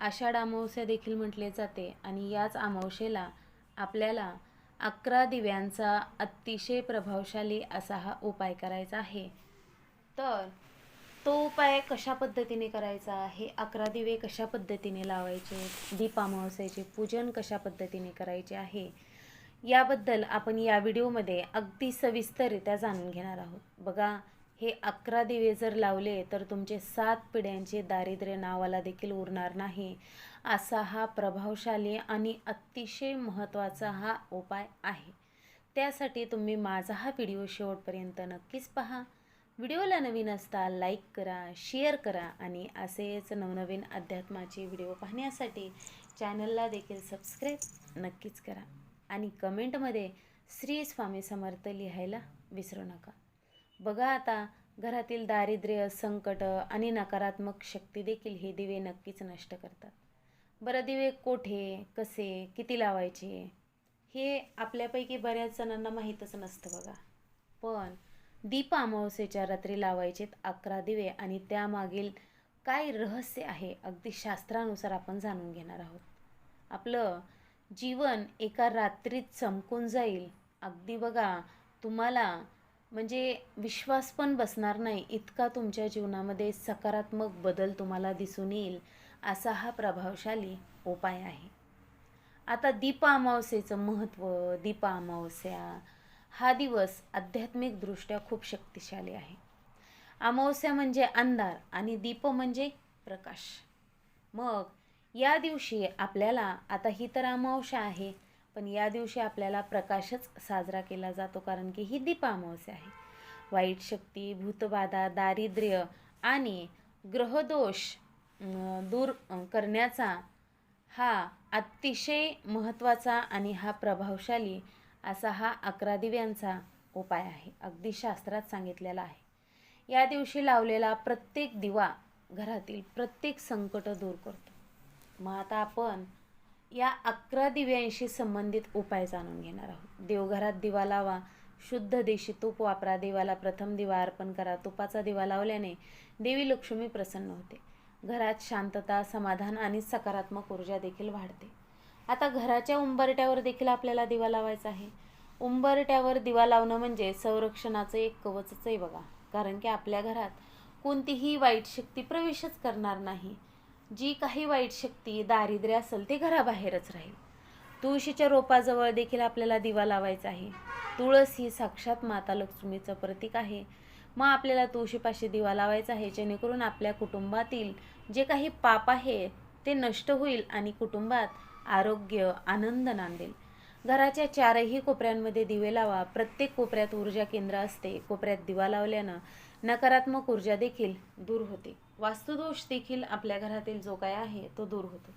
आषाढ अमावस्या देखील म्हटले जाते आणि याच अमावस्येला आपल्याला अकरा दिव्यांचा अतिशय प्रभावशाली असा हा उपाय करायचा आहे. तर तो उपाय कशा पद्धतीने करायचा हे अकरा दिवे कशा पद्धतीने लावायचे? दीप अमावस्याचे पूजन कशा पद्धतीने करायचे आहे? याबद्दल आपण या व्हिडिओमध्ये अगदी सविस्तररित्या जाणून घेणार आहोत. बघा हे अकरा दिवे जर लावले तर तुमचे सात पिढ्यांचे दारिद्र्य नावाला देखील उरणार नाही. असा हा प्रभावशाली आणि अतिशय महत्त्वाचा हा उपाय आहे. त्यासाठी तुम्ही माझा हा व्हिडिओ शेवटपर्यंत नक्कीच पहा. व्हिडिओला नवीन असता लाईक करा शेअर करा आणि असेच नवनवीन अध्यात्माचे व्हिडिओ पाहण्यासाठी चॅनलला देखील सबस्क्राईब नक्कीच करा. आणि कमेंटमध्ये श्री स्वामी समर्थ लिहायला विसरू नका. बघा आता घरातील दारिद्र्य संकट आणि नकारात्मक शक्ती देखील हे दिवे नक्कीच नष्ट करतात. बरं दिवे कोठे कसे किती लावायचे? हे आपल्यापैकी बऱ्याच जणांना माहीतच नसतं बघा. पण दीप अमावस्येच्या रात्री लावायचेत अकरा दिवे आणि त्यामागील काय रहस्य आहे अगदी शास्त्रानुसार आपण जाणून घेणार आहोत. आपलं जीवन एका रात्रीत चमकून जाईल. अगदी बघा तुम्हाला म्हणजे विश्वास पण बसणार नाही. इतका तुमच्या जीवनामध्ये सकारात्मक बदल तुम्हाला दिसून येईल असा हा प्रभावशाली उपाय आहे. आता दीप अमावस्येचं महत्त्व दीप अमावस्या हा दिवस आध्यात्मिकदृष्ट्या खूप शक्तिशाली आहे. अमावस्या म्हणजे अंधार आणि दीप म्हणजे प्रकाश. मग या दिवशी आपल्याला आता ही तर अमावस्या आहे पण या दिवशी आपल्याला प्रकाशच साजरा केला जातो कारण की ही दीपामावस्या आहे. वाईट शक्ती भूतबाधा दारिद्र्य आणि ग्रहदोष दूर करण्याचा हा अतिशय महत्त्वाचा आणि हा प्रभावशाली असा हा अकरा दिव्यांचा उपाय आहे अगदी शास्त्रात सांगितलेला आहे. या दिवशी लावलेला प्रत्येक दिवा घरातील प्रत्येक संकट दूर करतो. मग आता आपण या अकरा दिव्यांशी संबंधित उपाय जाणून घेणार आहोत. देवघरात दिवा लावा शुद्ध देशी तूप वापरा देवाला प्रथम दिवा अर्पण करा तुपाचा दिवा लावल्याने देवी लक्ष्मी प्रसन्न होते. घरात शांतता समाधान आणि सकारात्मक ऊर्जा देखील वाढते. आता घराच्या उंबरट्यावर देखील आपल्याला दिवा लावायचा आहे. उंबरट्यावर दिवा लावणं म्हणजे संरक्षणाचं एक कवचच आहे बघा. कारण की आपल्या घरात कोणतीही वाईट शक्ती प्रवेशच करणार नाही. जी काही वाईट शक्ती दारिद्र्य असेल ते घराबाहेरच राहील. तुळशीच्या रोपाजवळ देखील आपल्याला दिवा लावायचा आहे. तुळस ही साक्षात माता लक्ष्मीचं प्रतीक आहे. मग आपल्याला तुळशीपाशी दिवा लावायचा आहे जेणेकरून आपल्या कुटुंबातील जे काही पाप आहे ते नष्ट होईल आणि कुटुंबात आरोग्य आनंद नांदेल. घराच्या चारही कोपऱ्यांमध्ये दिवे लावा. प्रत्येक कोपऱ्यात ऊर्जा केंद्र असते. कोपऱ्यात दिवा लावल्यानं नकारात्मक ऊर्जा देखील दूर होते. वास्तुदोष देखील आपल्या घरातील जो काय आहे तो दूर होतो.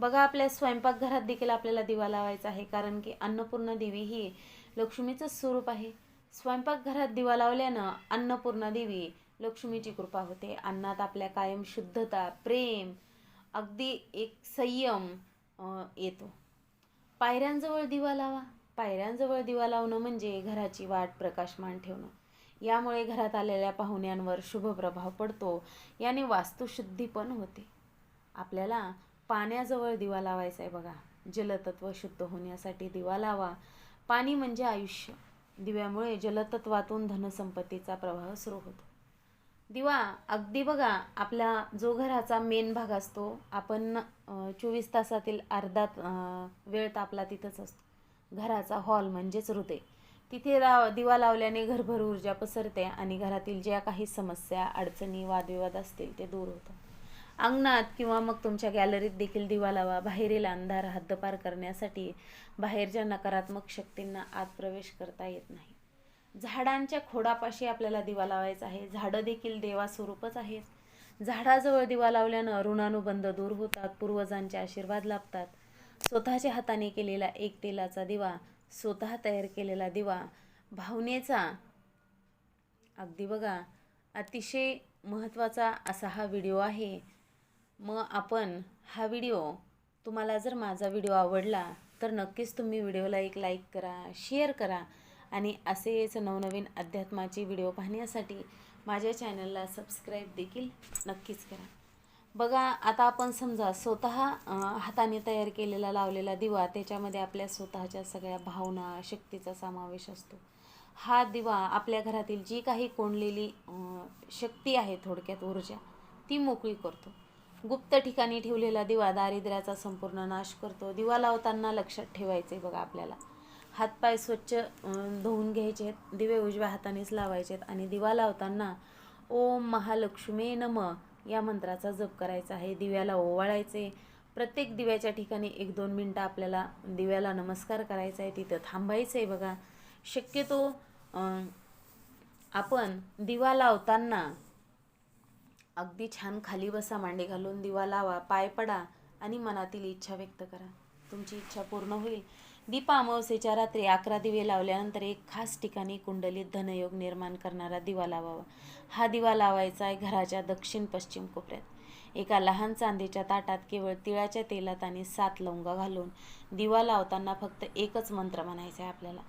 बघा आपल्या स्वयंपाकघरात देखील आपल्याला दिवा लावायचा आहे कारण की अन्नपूर्णा देवी ही लक्ष्मीचंच स्वरूप आहे. स्वयंपाकघरात दिवा लावल्यानं अन्नपूर्णा देवी लक्ष्मीची कृपा होते. अन्नात आपल्या कायम शुद्धता प्रेम अगदी एक संयम येतो. पायऱ्यांजवळ दिवा लावा. पायऱ्यांजवळ दिवा लावणं म्हणजे घराची वाट प्रकाशमान ठेवणं. यामुळे घरात आलेल्या पाहुण्यांवर शुभ प्रभाव पडतो. याने वास्तुशुद्धी पण होते. आपल्याला पाण्याजवळ दिवा लावायचा आहे बघा. जलतत्व शुद्ध होण्यासाठी दिवा लावा. पाणी म्हणजे आयुष्य. दिव्यामुळे जलतत्वातून धनसंपत्तीचा प्रवाह सुरू होतो. दिवा अगदी बघा आपला जो घराचा मेन भाग असतो आपण चोवीस तासातील अर्धा वेळ तापला तिथंच असतो. घराचा हॉल म्हणजेच हृदय. तिथे लाव दिवा लावल्याने घरभर ऊर्जा पसरते आणि घरातील ज्या काही समस्या अडचणी वादविवाद असतील ते दूर होतात. अंगणात किंवा मग तुमच्या गॅलरीत देखील दिवा लावा. बाहेरील अंधार हद्दपार करण्यासाठी बाहेरच्या नकारात्मक शक्तींना आत प्रवेश करता येत नाही. झाडांच्या खोडापाशी आपल्याला दिवा लावायचा आहे. झाडं देखील देवास्वरूपच आहेत. झाडाजवळ दिवा लावल्यानं ऋणानुबंध दूर होतात पूर्वजांचे आशीर्वाद लाभतात. स्वतःच्या हाताने केलेला एक तेलाचा दिवा स्वतः तयार केलेला दिवा भावनेचा अगदी बघा अतिशय महत्त्वाचा असा हा व्हिडिओ आहे. मग आपण हा व्हिडिओ तुम्हाला जर माझा व्हिडिओ आवडला तर नक्कीच तुम्ही व्हिडिओला एक लाईक करा शेअर करा. आणि असेच नवनवीन अध्यात्माचे व्हिडिओ पाहण्यासाठी माझ्या चॅनलला सबस्क्राईब देखील नक्कीच करा. बघा आता आपण समजा स्वतः हाताने तयार केलेला लावलेला दिवा त्याच्यामध्ये आपल्या स्वतःच्या सगळ्या भावना शक्तीचा समावेश असतो. हा दिवा आपल्या घरातील जी काही कोंडलेली शक्ती आहे थोडक्यात ऊर्जा ती मोकळी करतो. गुप्त ठिकाणी ठेवलेला दिवा दारिद्र्याचा संपूर्ण नाश करतो. दिवा लावताना लक्षात ठेवायचे बघा आपल्याला. हातपाय स्वच्छ धुवून घ्यायचे आहेत. दिवे उजव्या हातानेच लावायचे आणि दिवा लावताना ओम महालक्ष्मी नम या मंत्राचा जप करायचा आहे. दिव्याला ओवाळायचे. प्रत्येक दिव्याच्या ठिकाणी एक दोन मिनटं आपल्याला दिव्याला नमस्कार करायचा आहे. तिथं थांबायचं आहे बघा. शक्यतो आपण दिवा लावताना अगदी छान खाली बसा मांडी घालून दिवा लावा पाय पडा आणि मनातील इच्छा व्यक्त करा. तुमची इच्छा पूर्ण होईल. दीपा अमावस्येच्या रात्री अकरा दिवे लावल्यानंतर एक खास ठिकाणी कुंडलीत धनयोग निर्माण करणारा दिवा लावावा. हा दिवा लावायचा आहे घराच्या दक्षिण पश्चिम कोपऱ्यात. एका लहान चांदीच्या ताटात केवळ तिळाच्या तेलात आणि सात लवंगा घालून दिवा लावताना फक्त एकच मंत्र म्हणायचा आहे आपल्याला.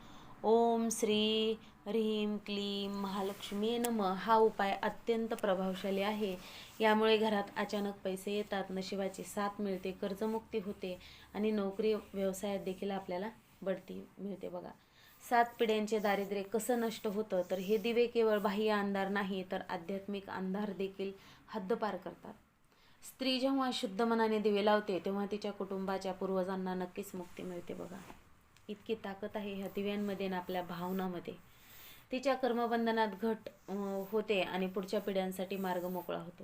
ओम श्री ह्रीम क्लीम महालक्ष्मी नम. हा उपाय अत्यंत प्रभावशाली आहे. यामुळे घरात अचानक पैसे येतात नशिबाची साथ मिळते कर्जमुक्ती होते आणि नोकरी व्यवसायात देखील आपल्याला बढती मिळते बघा. सात पिढ्यांचे दारिद्र्य कसं नष्ट होतं? तर हे दिवे केवळ बाह्य अंधार नाही तर आध्यात्मिक अंधार देखील हद्दपार करतात. स्त्री जेव्हा शुद्ध मनाने दिवे लावते तेव्हा तिच्या कुटुंबाच्या पूर्वजांना नक्कीच मुक्ती मिळते बघा. इतकी ताकद आहे ह्या दिव्यांमध्ये आणि आपल्या भावनामध्ये. तिच्या कर्मबंधनात घट होते आणि पुढच्या पिढ्यांसाठी मार्ग मोकळा होतो.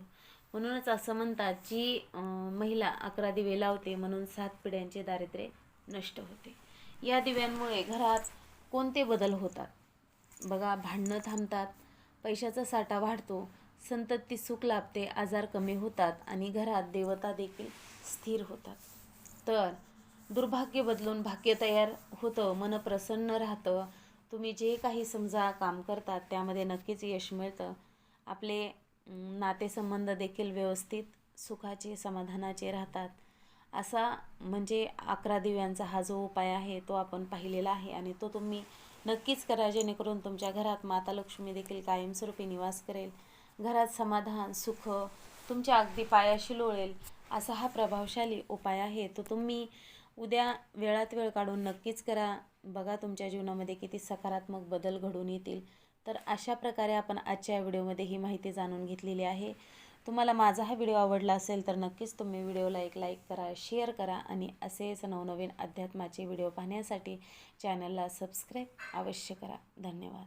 म्हणूनच असं म्हणतात जी महिला अकरा दिवे लावते म्हणून सात पिढ्यांचे दारिद्र्य नष्ट होते. या दिव्यांमुळे घरात कोणते बदल होतात? बघा भांडणं थांबतात पैशाचा साठा वाढतो संतती सुख लाभते आजार कमी होतात आणि घरात देवता देखील स्थिर होतात. तर दुर्भाग्य बदलून भाग्य तयार होतं मन प्रसन्न राहतं. तुम्ही जे काही समजा काम करतात त्यामध्ये नक्कीच यश मिळतं. आपले नातेसंबंध देखील व्यवस्थित सुखाचे समाधानाचे राहतात. असा म्हणजे अकरा दिव्यांचा हा जो उपाय आहे तो आपण पाहिलेला आहे आणि तो तुम्ही नक्कीच करा जेणेकरून तुमच्या घरात माता लक्ष्मी देखील कायमस्वरूपी निवास करेल. घरात समाधान सुख तुमच्या अगदी पायाशी लोळेल असा हा प्रभावशाली उपाय आहे. तो तुम्ही उद्या वेळात वेळ काढून नक्कीच करा. बघा तुमच्या जीवनामध्ये किती सकारात्मक बदल घडून येतील. तर अशा प्रकारे आपण आजच्या व्हिडिओमध्ये ही माहिती जाणून घेतलेली आहे. तुम्हाला माझा हा व्हिडिओ आवडला असेल तर नक्कीच तुम्ही व्हिडिओला एक लाईक करा शेअर करा आणि असेच नवनवीन अध्यात्माचे व्हिडिओ पाहण्यासाठी चॅनलला सबस्क्राईब अवश्य करा. धन्यवाद.